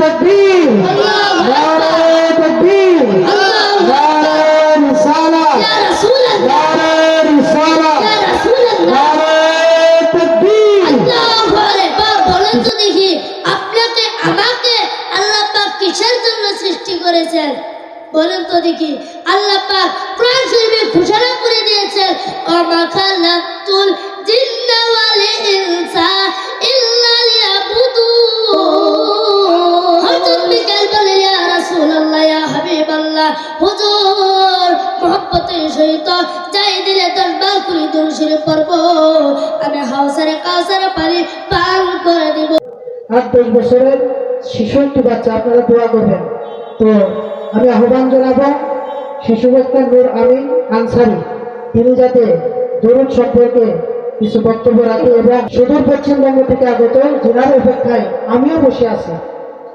তকবীর। নারে তকবীর। নারে রিসালাত রাসূলুল্লাহ নারে রিসালাত রাসূলুল্লাহ নারে তকবীর। আল্লাহু আকবার, বলেন তো দেখি, আপনাকে, আমাকে আল্লাহ পাক কিসের জন্য সৃষ্টি করেছেন? বলেন তো দেখি। বছরের শিশু একটি বাচ্চা, আপনারা দোয়া করবেন। তো আমি আহ্বান শিশু নূর আনসারি, তিনি যাতে দরুদ সম্পর্কে কিছু বক্তব্য রাখে এবং সুদূর পশ্চিমবঙ্গ থেকে আগত অপেক্ষায় আমিও বসে আছি।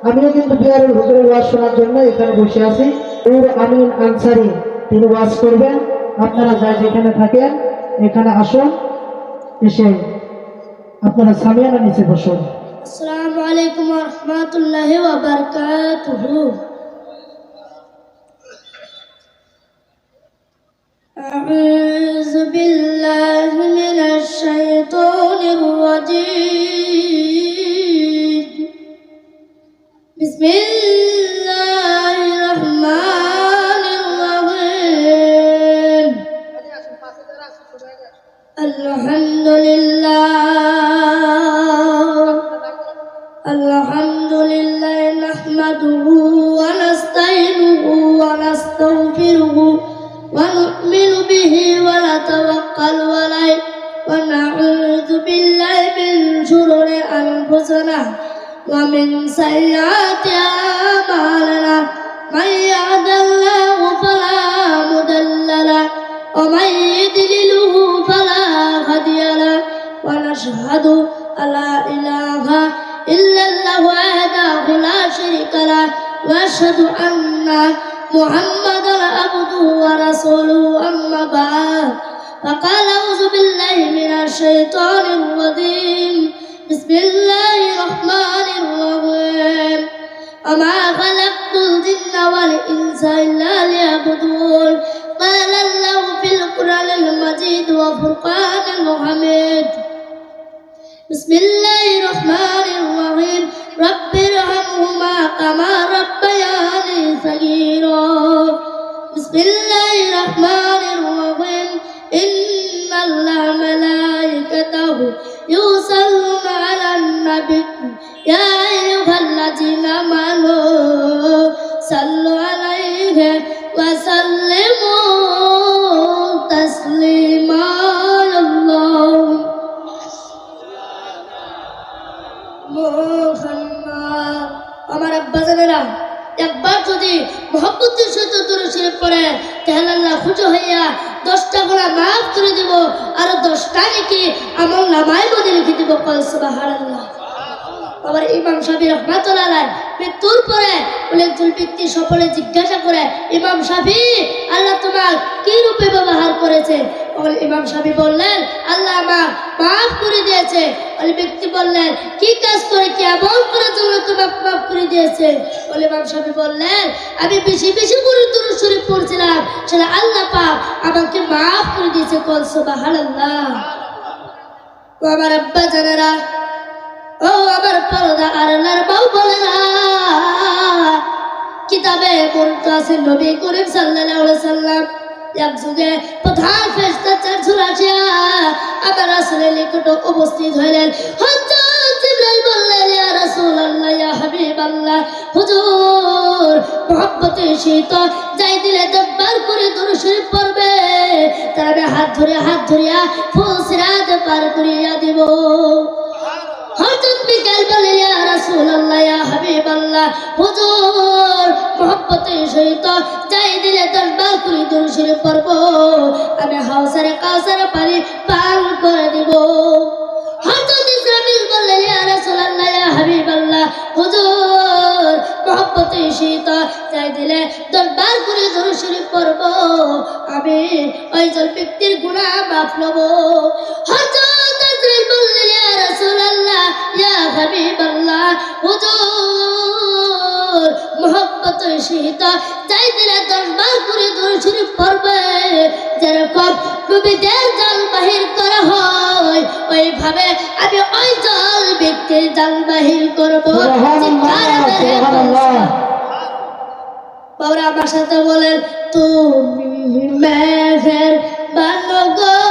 আমিও কিন্তু বিহারের হুজুরের ওয়াজ শোনার জন্য এখানে বসে আছি। নূর আমিন আনসারি, তিনি ওয়াজ করবেন। আপনারা যাই যেখানে থাকেন এখানে আসুন এসে আপনারা সামিয়ানা নিচে বসুন আসসালামু আলাইকুম ওয়া রাহমাতুল্লাহি ওয়া বারাকাতুহু أعوذ بالله من ومن سيئات أعمالنا من يهد الله فلا مضل له ومن يضلله فلا هادي له ونشهد أن لا إله إلا الله وحده لا شريك له وأشهد أن محمدا عبده ورسوله أما بعد فقال أعوذ بالله من الشيطان الرجيم بسم الله الرحمن الرحيم. وما خلقت الجن والإنس إلا ليعبدون. قال الله في القرآن المجيد وفرقان الحميد. بسم الله الرحمن الرحيم. رب ارحمهما كما ربياني صغيرا. بسم الله الرحمن الرحيم. إن الله ملائكته يصلون বিকু ইয়া আইয়ুহাল্লাযীনা আমানু সাল্লু আমার যদি মহব্বতের সাথে দূরে সরে পড়ে, তাহলে আল্লাহ দশটা গোলা মাফ করে দিব, আর দশটা নাকি আমার নামায় মধ্যে লিখে দিব। কল হারাল্লাহ আবার ইমাম সাহেব রহমাতুল্লাহ মৃত্যুর পরে বলে একজন ব্যক্তি সকলে জিজ্ঞাসা করে, ইমাম সাহেব, আল্লাহ তোমার কি রূপে ব্যবহার করেছে? ইমাম সাহেব বললেন, আল্লাহ আমার মাফ করে দিয়েছে। বলে ব্যক্তি বললেন, কি কাজ করে কি এমন করে জন্য তোমাকে মাফ করে দিয়েছে? বলে ইমাম সাহেব বললেন, আমি বেশি বেশি করে দূর পড়ছিলাম, সেটা আল্লাহ পাক আমাকে মাফ করে দিয়েছে। কলসবাহ আল্লাহ ও আমার আব্বা জানেরা ও আমার পরদা আরলার বউ বলে না। কিতাবে বলতো আছে নবী করিম সাল্লাল্লাহু আলাইহি সাল্লাম এক যুগে উপস্থিত হইলেন। হযরত জিবরাইল বললেন, ইয়া রাসূলুল্লাহ, ইয়া হাবিবাল্লাহ যাই দিলে দরবার করে দরুদ পড়বে। তার হাত ধরে, হাত ধরিয়া ফুল সিরাত পার করিয়া দিব। হযরত বিকাল বলে, ইয়া রাসূলুল্লাহ, ইয়া হুজুর, মহব্বতের সহিত যাই দিলে দরবার করি দূর শরীফ পড়ব। আমি হাউসারে কাউসারে পানি পান করে দিব। হযরত ইসরাফিল বললেন, ইয়া রাসূলুল্লাহ, ইয়া হুজুর, মহব্বতের সহিত যাই দিলে দরবার করে দূর শরীফ পড়ব। আমি ওই জল ব্যক্তির গুনাহ মাফ লব হযরত ইয়া রাসূলুল্লাহ হাবিবাল্লাহ হুজুর মোহাম্মতের সহিত যাই দিলে দশ বার করে দূর শরীফ পড়বে যেরকম নবীদের জল বাহির করা হয় ওইভাবে আমি ওই জল ব্যক্তির জল বাহির করব। আমার সাথে বলেন তুমি মেঘের বানগো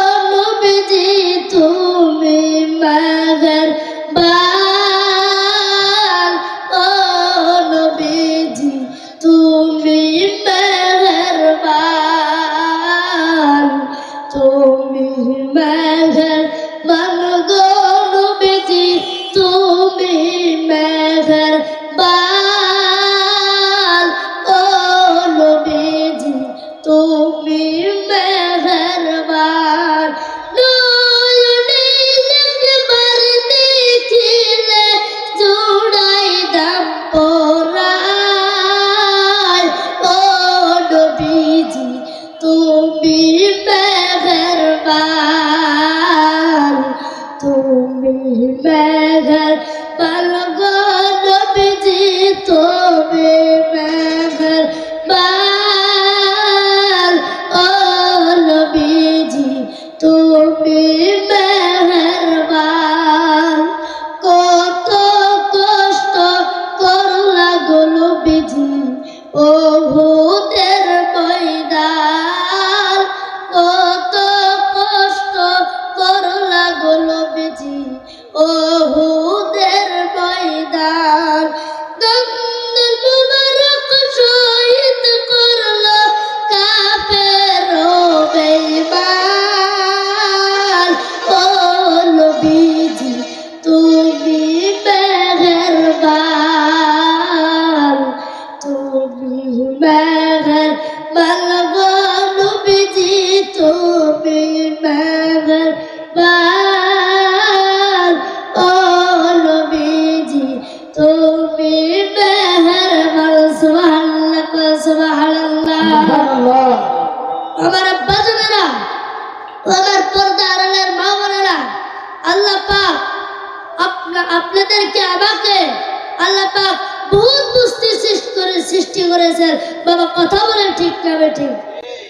বহুত সৃষ্টি করে, সৃষ্টি করেছেন। বাবা কথা বলে ঠিক না ঠিক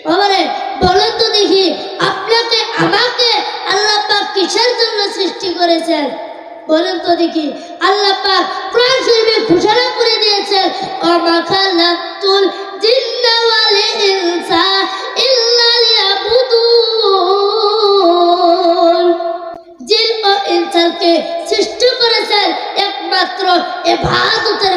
বাবারে বলেন তো দেখি, আপনাকে, আমাকে আল্লাহ পাক কিসের জন্য সৃষ্টি করেছেন? বলেন তো দেখি, আল্লাহ পাক কোরআন শরীফে ঘোষণা করে দিয়েছেন ওমা খালাকতুল জিন্না ইনসা ইল্লা লিয়াবুদুন। জিন ও সৃষ্টি করেছেন একমাত্র ইবাদতের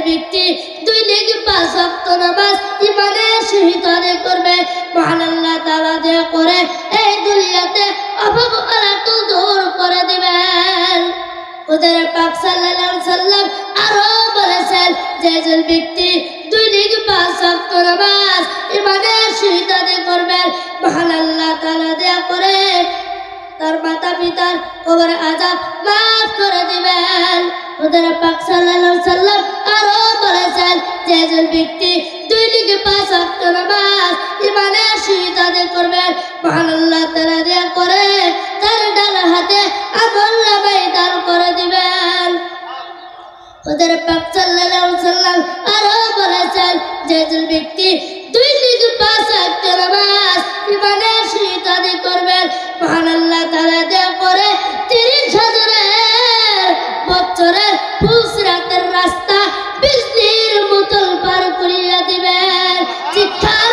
যে ব্যক্তি দুই লেগে পাঁচ ওয়াক্ত নামাজ ইমানের সহিত আদায় করবে। মহান আল্লাহ তাআলা দেয়া করে এই দুনিয়াতে অভাব অনাটন দূর করে দিবেন। ওদের পাক সাল্লাল্লাহু সাল্লাম আরও বলেছেন, যে একজন ব্যক্তি দুই দিকে পাঁচ ওয়াক্ত নামাজ ইমানের সহিত আদায় করবেন মহান আল্লাহ তাআলা দেয়া করে তার মাতা পিতার কবর আজাব মাফ করে দিবেন। ওদের পাক সাল্লাল্লাহু সাল্লাম আরও বলেছেন যে একজন ব্যক্তি দুই দিকে পাঁচ ওয়াক্ত নামাজ ইমানের সহিত আদায় করবেন। মহান আল্লাহ তাআলা দেয়া করে তার ডান হাতে আমল নামাই দান করে দিবেন। ওদের পাক সাল্লাল্লাহু সাল্লাম আরও বলেছেন যে একজন ব্যক্তি দুই দিকে পাঁচ ওয়াক্ত নামাজ ইমানের সহিত আদায় করবেন। মহান আল্লাহ তাআলা দেয়া করে তিরিশ হাজারের বছরের ফুসরাতের রাস্তা বৃষ্টির মতন পার করিয়া দিবেন। চিৎকার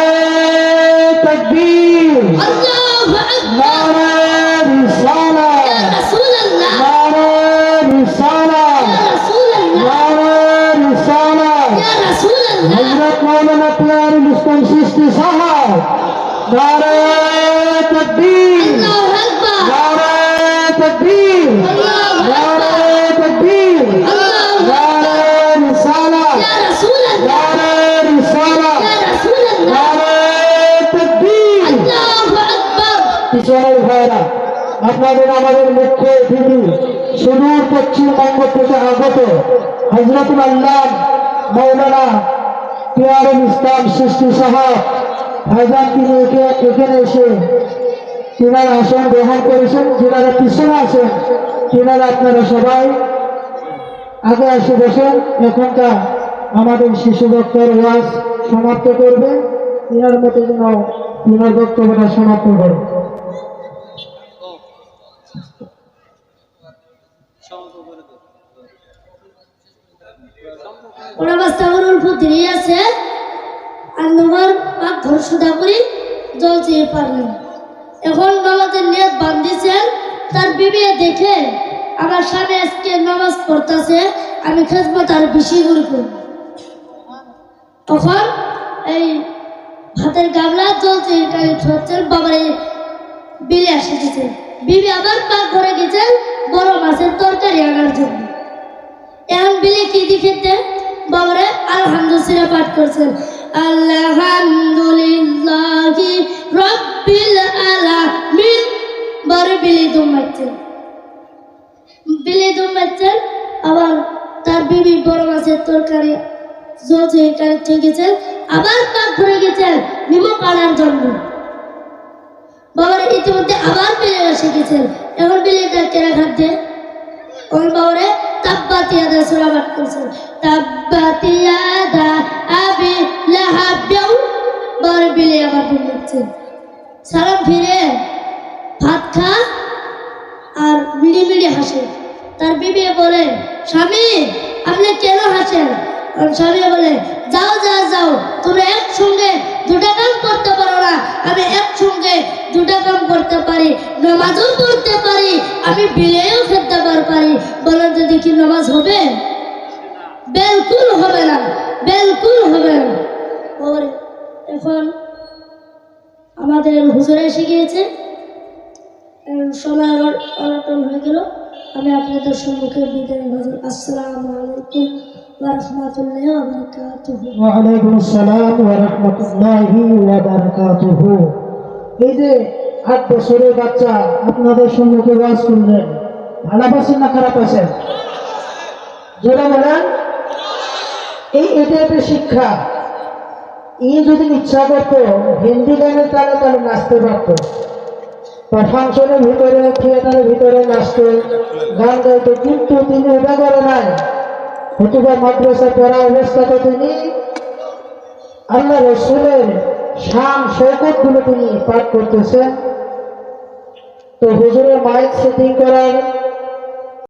মাওলানা পিয়ার মুস্তান সৃষ্টি সাহাব নারে তকবীর আল্লাহু আকবার নারে তকবীর আল্লাহু আপনাদের আমাদের মুখ্য অতিথি সুদূর পশ্চিমবঙ্গ থেকে আগত হজরতুল আল্লাহ মৌলানা পিয়ারুল ইসলাম সৃষ্টি সাহাব ভাইজান তিনি এখানে এসে তিনারা আসন গ্রহণ করেছেন যিনারা পিছনে আছেন, তিনারা আপনারা সবাই। আগে এসে বসেন, এখনকার আমাদের শিশু ডক্টর ওয়াজ সমাপ্ত করবে। তিনার মতো যেন তিনার বক্তব্যটা সমাপ্ত করবে ওরা বাস্তাবরুল ফুতিরি আছে। আর নম্বর পাক ঘর সুদা করি জল চেয়ে পারলেন এখন নামাজের নিয়ত বান্ধিছেন তার বিবে দেখে আমার স্বামী আজকে নামাজ পড়তেছে, আমি খেজমত আর বেশি করে করব। তখন এই ভাতের গামলা চেয়ে হচ্ছেন বাবার বিলে আসে গেছে বিবি আবার পাক ঘরে গেছেন বড় মাছের তরকারি আনার জন্য। এখন বিলে কি দিখেতে বাবারে আলহামদুলিল্লাহ পাঠ করছেন। আলহামদুলিল্লাহ রব্বিল আলামিন। বড় বিলি দুমাচ্ছেন বিলি দুমাচ্ছেন আবার তার বিবি বড় মাছের তরকারি আবার পাক ঘুরে গেছেন নিমক আনার জন্য। বাবার ইতিমধ্যে আবার বিলে এসে গেছেন এখন বিলিটা কেনা খাদ্যে ওর বাবারে সূরা পাঠ করছেন। তাব্বাত ইয়াদা আবি লাহাবিউ বার বিলে আবার বলছেন সালাম ফিরে। ভাত খা আর মিড়ি হাসে। তার বিবি বলে, স্বামী, আপনি কেন হাসেন? স্বামী বলে, যাও যাও যাও। তুমি একসঙ্গে দুটা কাম করতে পারো না। আমি একসঙ্গে দুটা কাম করতে পারি, নামাজও পড়তে পারি, আমি বিলেও খেতে পার বলেন যে দেখি নামাজ হবে? বেলকুল হবে না, বেলকুল হবে না। ওর, এখন আমাদের হুজুরে এসে গিয়েছে। সময় অনটন হয়ে গেল। আমি আপনাদের সম্মুখে বিদায় হুজুর। আসসালামু আলাইকুম ওয়া রাহমাতুল্লাহি ওয়ালাইকুম আসসালাম ওয়া রাহমাতুল্লাহি এই বাচ্চা আপনাদের সম্মুখে না খারাপ আছেন? বলেন। এই এটা একটা শিক্ষা। ই যদি ইচ্ছা করতো, হিন্দি গানের তালে তাহলে নাচতে পারতো। ফাংশনের ভিতরে, থিয়েটারের ভিতরে নাচতো, গান গাইতো, কিন্তু তিনি ওটা করে নাই। হতুবা মাদ্রাসা পড়া অবস্থাতে তিনি আল্লাহ রসুলের শান শৌকতগুলো তিনি পাঠ করতেছেন। তো হুজুরের মাইক সেটিং করার